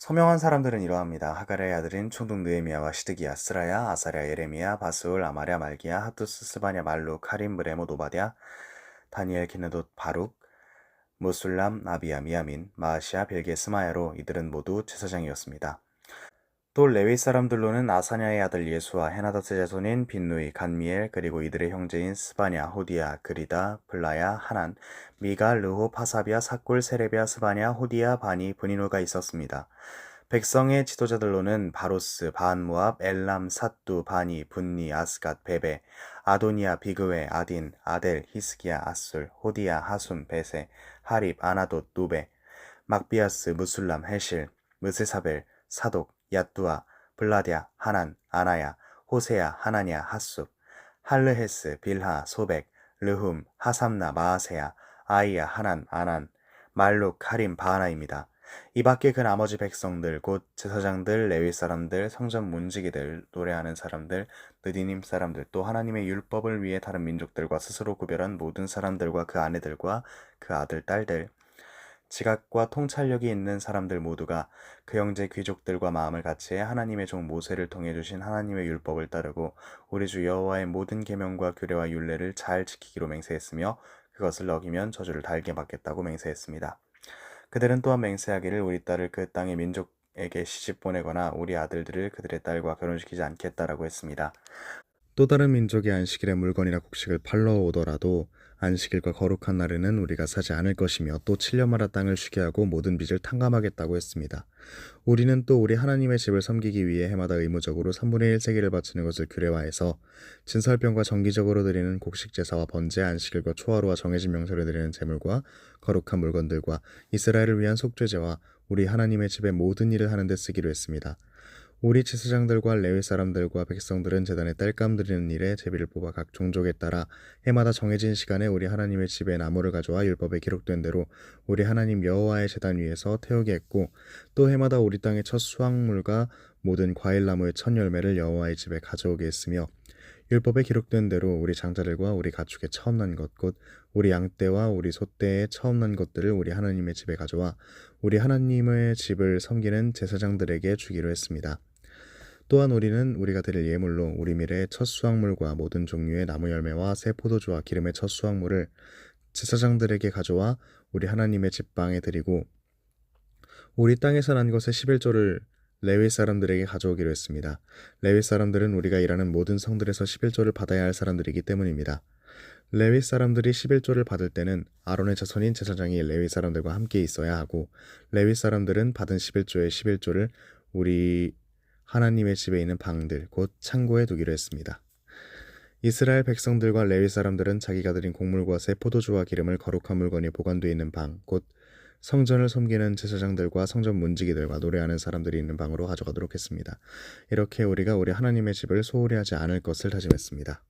서명한 사람들은 이러합니다. 하갈의 아들인 총독 느에미야와 시드기야, 스라야, 아사랴, 예레미야, 바스울, 아마랴, 말기야, 하투스, 스바냐, 말룩, 하림, 브레모, 노바디아, 다니엘, 기느돗, 바룩, 무술람, 나비야, 미야민, 마아시아, 빌게, 스마야로 이들은 모두 제사장이었습니다. 또 레위 사람들로는 아사냐의 아들 예수와 헤나다스 자손인 빈누이, 간미엘 그리고 이들의 형제인 스바냐, 호디야, 그리다, 블라야, 하난, 미가, 르호, 파사비아, 사꿀, 세레비아, 스바냐, 호디야, 바니, 브니노가 있었습니다. 백성의 지도자들로는 바로스, 바한모압, 엘람, 사뚜, 바니, 분니, 아스갓, 베베, 아도니아, 비그웨, 아딘, 아델, 히스기야, 아술, 호디야, 하숨, 베세, 하립, 아나돗, 누베, 막비아스, 무술람, 헤실, 무세사벨, 사독, 야뚜아, 블라디아, 하난, 아나야, 호세야, 하나냐, 핫숲, 할르헤스, 빌하, 소백, 르훔, 하삼나, 마아세야, 아이야, 하난, 아난, 말룩, 카림, 바하나입니다. 이 밖에 그 나머지 백성들, 곧 제사장들, 레위 사람들, 성전 문지기들, 노래하는 사람들, 느디님 사람들, 또 하나님의 율법을 위해 다른 민족들과 스스로 구별한 모든 사람들과 그 아내들과 그 아들, 딸들, 지각과 통찰력이 있는 사람들 모두가 그 형제 귀족들과 마음을 같이해 하나님의 종 모세를 통해 주신 하나님의 율법을 따르고 우리 주 여호와의 모든 계명과 규례와 율례를 잘 지키기로 맹세했으며 그것을 어기면 저주를 달게 받겠다고 맹세했습니다. 그들은 또한 맹세하기를 우리 딸을 그 땅의 민족에게 시집 보내거나 우리 아들들을 그들의 딸과 결혼시키지 않겠다라고 했습니다. 또 다른 민족의 안식일에 물건이나 곡식을 팔러 오더라도 안식일과 거룩한 날에는 우리가 사지 않을 것이며 또 7년마다 땅을 쉬게 하고 모든 빚을 탕감하겠다고 했습니다. 우리는 또 우리 하나님의 집을 섬기기 위해 해마다 의무적으로 3분의 1 세기를 바치는 것을 규례화해서 진설병과 정기적으로 드리는 곡식 제사와 번제 안식일과 초하루와 정해진 명절에 드리는 제물과 거룩한 물건들과 이스라엘을 위한 속죄제와 우리 하나님의 집의 모든 일을 하는 데 쓰기로 했습니다. 우리 지사장들과 레위 사람들과 백성들은 재단에 땔감 드리는 일에 제비를 뽑아 각 종족에 따라 해마다 정해진 시간에 우리 하나님의 집에 나무를 가져와 율법에 기록된 대로 우리 하나님 여호와의 재단 위에서 태우게 했고 또 해마다 우리 땅의 첫 수확물과 모든 과일 나무의 첫 열매를 여호와의 집에 가져오게 했으며 율법에 기록된 대로 우리 장자들과 우리 가축의 처음 난 것, 곧 우리 양떼와 우리 소떼의 처음 난 것들을 우리 하나님의 집에 가져와 우리 하나님의 집을 섬기는 제사장들에게 주기로 했습니다. 또한 우리는 우리가 드릴 예물로 우리 미래의 첫 수확물과 모든 종류의 나무 열매와 새 포도주와 기름의 첫 수확물을 제사장들에게 가져와 우리 하나님의 집방에 드리고 우리 땅에서 난 것의 11조를 레위 사람들에게 가져오기로 했습니다. 레위 사람들은 우리가 일하는 모든 성들에서 11조를 받아야 할 사람들이기 때문입니다. 레위 사람들이 11조를 받을 때는 아론의 자손인 제사장이 레위 사람들과 함께 있어야 하고 레위 사람들은 받은 11조의 11조를 우리 하나님의 집에 있는 방들, 곧 창고에 두기로 했습니다. 이스라엘 백성들과 레위 사람들은 자기가 드린 곡물과 새 포도주와 기름을 거룩한 물건이 보관되어 있는 방, 곧 성전을 섬기는 제사장들과 성전 문지기들과 노래하는 사람들이 있는 방으로 가져가도록 했습니다. 이렇게 우리가 우리 하나님의 집을 소홀히 하지 않을 것을 다짐했습니다.